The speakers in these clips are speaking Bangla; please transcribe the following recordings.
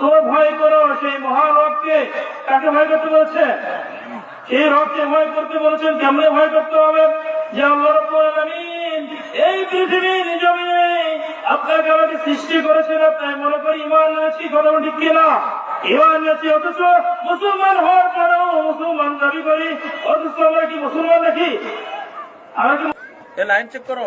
তো ভয় করো সেই মহারবকে কাকে ভয় করতে বলছে? সেই রবকে ভয় করতে বলেছেন? কেমনে ভয় করতে হবে? যে আল্লাহ এই পৃথিবীর জমিনে আপনাকে আমাকে সৃষ্টি করেছেন তাই মনে করি ইমান আছি কথা ঠিক কিনা? ইমান আছি অথচ মুসলমান হওয়ার পরেও মুসলমান দাবি করি অথচ আমরা কি মুসলমান নাকি? লাইন চেক করো।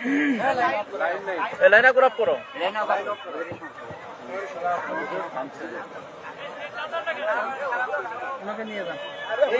লাইন সমস্যা হচ্ছে এই লাইনে গ্রাফ করো